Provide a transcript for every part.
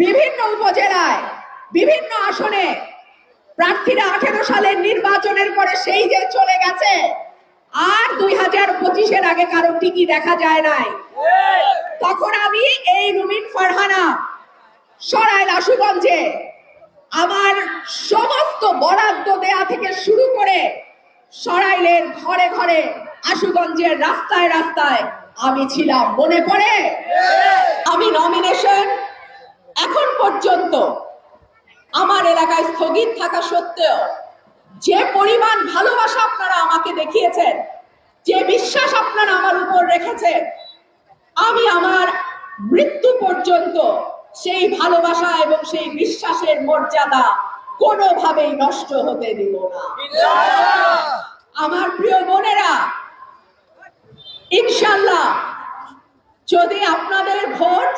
বিভিন্ন উপজেলায়, বিভিন্ন আসনে প্রার্থীরা আঠেরো সালের নির্বাচনের পরে সেই যে চলে গেছে, আর দুই হাজার পঁচিশের আগে কারও টিকি দেখা যায় নাই। তখন আমি এই রুমিন ফারহানা, সরাইল আশুগঞ্জে আমার সমস্ত বরাদ্দ দেয়া থেকে শুরু করে সরাইলের ঘরে ঘরে আশুগঞ্জের রাস্তায় রাস্তায় আমি ছিলাম মনে পড়ে? আমি নমিনেশন এখন পর্যন্ত আমার এলাকায় স্থগিত থাকা সত্ত্বেও যে পরিমাণ ভালোবাসা আপনারা আমাকে দেখিয়েছেন যে বিশ্বাস আপনারা আমার উপর রেখেছেন আমি আমার মৃত্যু পর্যন্ত সেই ভালোবাসা এবং সেই বিশ্বাসের মর্যাদা কোনোভাবেই নষ্ট হতে দিব না। আমার প্রিয় বোনেরা ইনশাল্লাহ যদি আপনাদের ভোট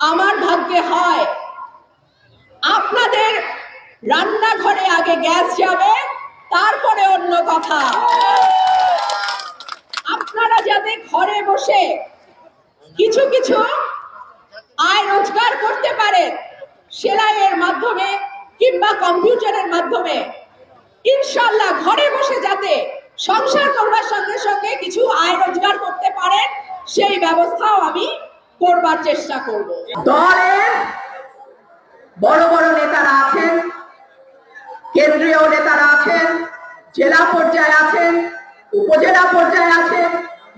আমার ভাগ্যে হয়, আপনাদের রান্নাঘরে আগে গ্যাস যাবে, তারপরে অন্য কথা। আপনারা যাতে ঘরে বসে কিছু কিছু আয় রোজগার করতে পারেন, সেলাইয়ের মাধ্যমে কিংবা কম্পিউটারের মাধ্যমে ইনশাল্লাহ ঘরে বসে যাতে সংসার করবার সঙ্গে সঙ্গে কিছু আয় রোজগার করতে পারেন, সেই ব্যবস্থাও আমি করবার চেষ্টা করব। দলের বড় বড় নেতারা আছেন, কেন্দ্রীয় নেতারা আছেন, জেলা পর্যায়ে আছেন, উপজেলা পর্যায়ে আছেন,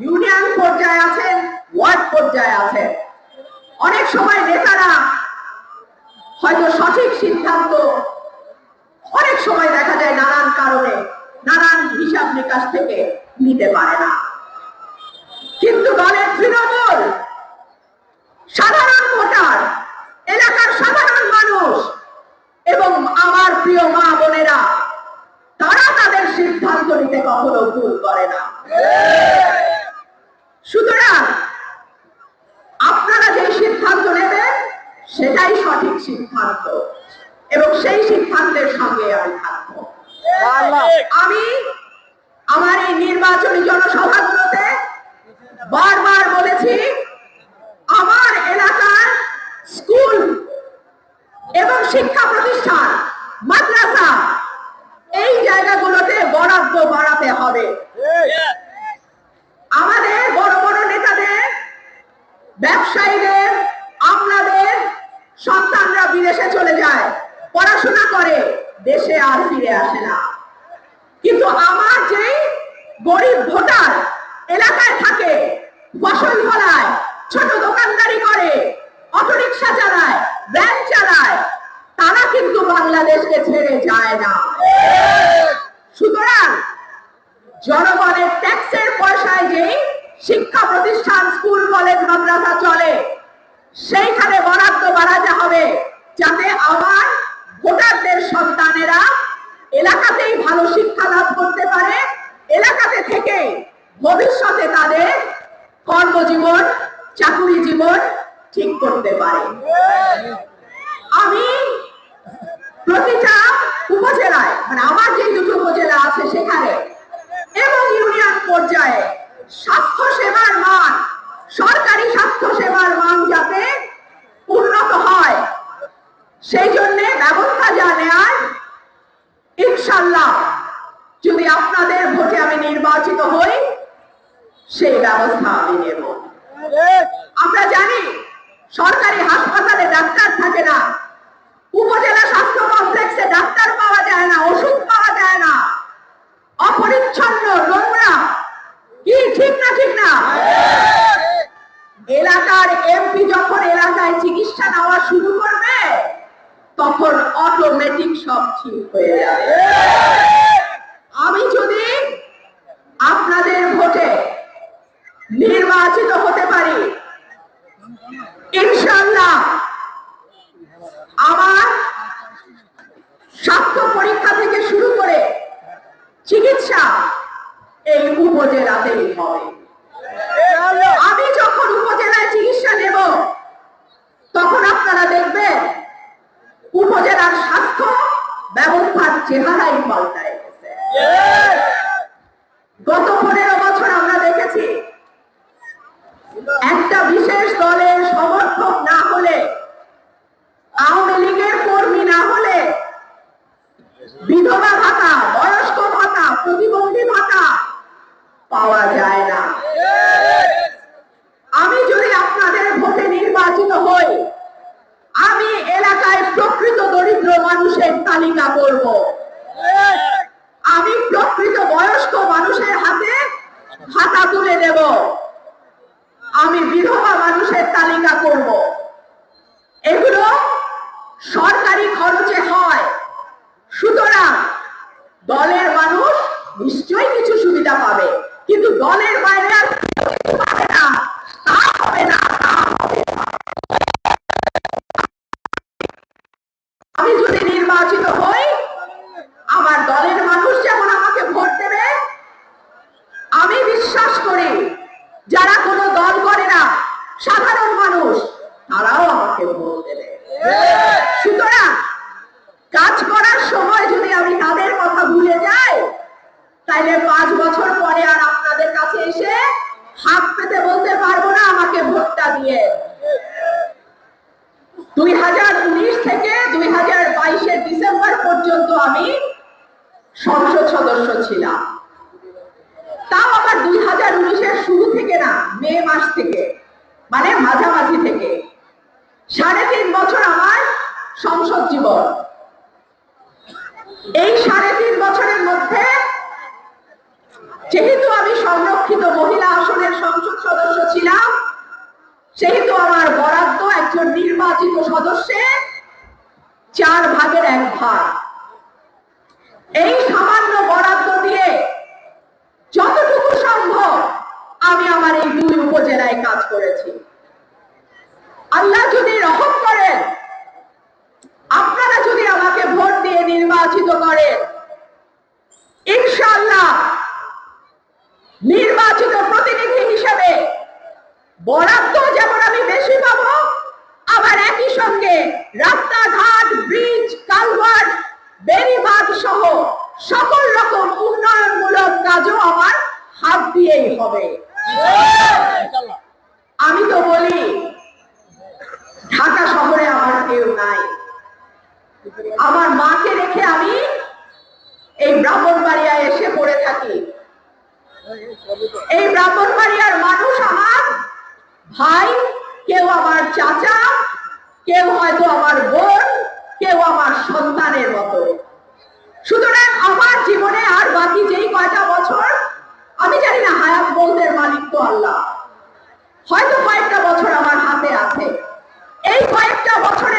ইউনিয়ন পর্যায়ে আছেন, ওয়ার্ড পর্যায়ে আছেন। অনেক সময় নেতারা হয়তো সঠিক সিদ্ধান্ত, অনেক সময় দেখা যায় নানান কারণে নানান হিসাব নিকাশ থেকে নিতে পারে না। কিন্তু দলের তৃণমূল, সাধারণ ভোটার, এলাকার সাধারণ মানুষ এবং আমার প্রিয় মা বোনেরা, তারা তাদের সিদ্ধান্ত নিতে কখনো ভুল করে না। সুতরাং আপনারা যে সিদ্ধান্ত নেবেন, সেটাই সঠিক সিদ্ধান্ত। এবং সেই সিদ্ধান্তের সঙ্গে আমি থাকব। আমি আমার এই নির্বাচনী জনসভাগুলোতে বারবার বলেছি, আমার এলাকার স্কুল এবং শিক্ষা প্রতিষ্ঠান, মাদ্রাসা, এই জায়গাগুলোতে বরাদ্দ বাড়াতে হবে। আমাদের বড় বড় নেতাদের, ব্যবসায়ীদের আমলাদের সন্তানরা বিদেশে চলে যায়, পড়াশোনা করে। দেশে আর ফিরে আসে না। কিন্তু আমার যে গরিব ভোটার এলাকায় থাকে, ফসল ফলায়, ছোট দোকানদারি করে, অটোরিকশা চালায়, ভ্যান চালায়, তারা কিন্তু বাংলাদেশকে ছেড়ে যায় না। সুতরাং জনগণের ট্যাক্সের পয়সায় যেই শিক্ষা প্রতিষ্ঠান, স্কুল, কলেজ, মাদ্রাসা চলে, সেইখানে বরাদ্দ বাড়াতে হবে যাতে আমার ভোটারদের সন্তানেরা এলাকাতেই ভালো শিক্ষা লাভ করতে পারে। এলাকাতে থেকে ভবিষ্যতে তাদের কর্মজীবন, চাকুরি জীবন ঠিক করতে পারে। আমি প্রতিটা উপজেলায় মানে আমার যে দুটো উপজেলা আছে সেখানে এবং ইউনিয়ন পর্যায়ে স্বাস্থ্য সেবার মান, সরকারি স্বাস্থ্য সেবার মান যাতে উন্নত হয় সেই জন্য ব্যবস্থা যা নেয় ইনশাল্লাহ যদি আপনাদের ভোটে আমি নির্বাচিত হই সেই ব্যবস্থা আমি নেব আমরা জানি সরকারি হাসপাতালে ডাক্তার থাকে না। উপজেলা স্বাস্থ্য কমপ্লেক্সে ডাক্তার পাওয়া যায় না, ওষুধ পাওয়া যায় না। অপরিচ্ছন্ন নোংরা, কি ঠিক না ঠিক না? এলাকার এমপি যখন এলাকায় চিকিৎসা নেওয়া শুরু করবে, তখন অটোমেটিক সব ঠিক হয়ে যাবে। আমি যদি আপনাদের ভোটে নির্বাচিত হতে পারি ইনশাল্লাহ আমার স্বাস্থ্য পরীক্ষা থেকে শুরু করে চিকিৎসা এই উপজেলাতেই হবে। আমি যখন উপজেলায় চিকিৎসা নেব, তখন আপনারা দেখবেন উপজেলার স্বাস্থ্য ব্যবস্থার চেহারাই পাল্টায় গত পনেরো বছর আমরা দেখেছি একটা বিশেষ দলের সমর্থক না হলে, আওয়ামী লীগের কর্মী না হলে, বিধবা ভাতা, বয়স্ক ভাতা, প্রতিবন্ধী ভাতা পাওয়া যায় না। আমি যদি আপনাদের ভোটে নির্বাচিত হই, আমি এলাকায় প্রকৃত দরিদ্র মানুষের তালিকা করব। আমি প্রকৃত বয়স্ক মানুষের হাতে ভাতা তুলে দেব। আমি বিধবা মানুষের তালিকা করব। এগুলো সরকারি খরচে হয়। সুতরাং দলের মানুষ নিশ্চয়ই কিছু সুবিধা পাবে। কিন্তু দলের বাইরে আর পাবে না, তা হবে না। আমি যদি নির্বাচিত হই, আমার দলের মানুষ যেমন আমাকে ভোট দেবে আমি বিশ্বাস করি যারা কোনো দল করে না সাধারণ মানুষ তারাও আমাকে ভোট দেবে সুতরাং কাজ করার সময় যদি আমি তাদের কথা ভুলে যাই তাইলে পাঁচ বছর পরে আর আপনাদের কাছে এসে হাত পেতে বলতে পারব না আমাকে ভোটটা দিয়ে দুই হাজার উনিশ থেকে দুই হাজার বাইশের ডিসেম্বর পর্যন্ত আমি সংসদ সদস্য ছিলাম। তাও আবার দুই হাজার উনিশের শুরু থেকে না, মে মাস থেকে মানে মাঝামাঝি থেকে। সাড়ে তিন বছর আমার সংসদ জীবন। এই সাড়ে তিন বছরের মধ্যে যেহেতু আমি সংরক্ষিত মহিলা আসনের সংসদ সদস্য ছিলাম সেহেতু আমার বরাদ্দ একজন নির্বাচিত সদস্যের চার ভাগের এক ভাগ। এই সামান্য বরাদ্দ দিয়ে যতটুকু সম্ভব আমি আমার এই দুই উপজেলায় কাজ করেছি। আল্লাহ যদি রহম করেন, আপনারা যদি আমাকে ভোট দিয়ে নির্বাচিত করেন ইনশাআল্লাহ নির্বাচিত প্রতিনিধি হিসেবে বরাদ্দ যেমন আমি বেশি পাবো আবার একই সঙ্গে রাস্তাঘাট ব্রিজ কালভার্ট বেরিবাঁধ সহ সকল রকম উন্নয়নমূলক কাজও আমার হাত দিয়েই হবে। আমি তো বলি, ঢাকা শহরে আমার কেউ নাই। আমার মাকে রেখে আমি এই ব্রাহ্মণবাড়িয়ায় এসে পড়ে থাকি। এই ব্রাহ্মণবাড়িয়ার মানুষ আমার ভাই, কেউ আমার চাচা কেউ হয়তো আমার বোন, কেউ আমার সন্তানের মতো। সুতরাং আমার জীবনে আর বাকি যেই কয়টা বছর, আমি জানি না হায়াত বলতে মালিক তো আল্লাহ। হয়তো কয়েকটা বছর আমার হাতে আছে। এই কয়েকটা বছরে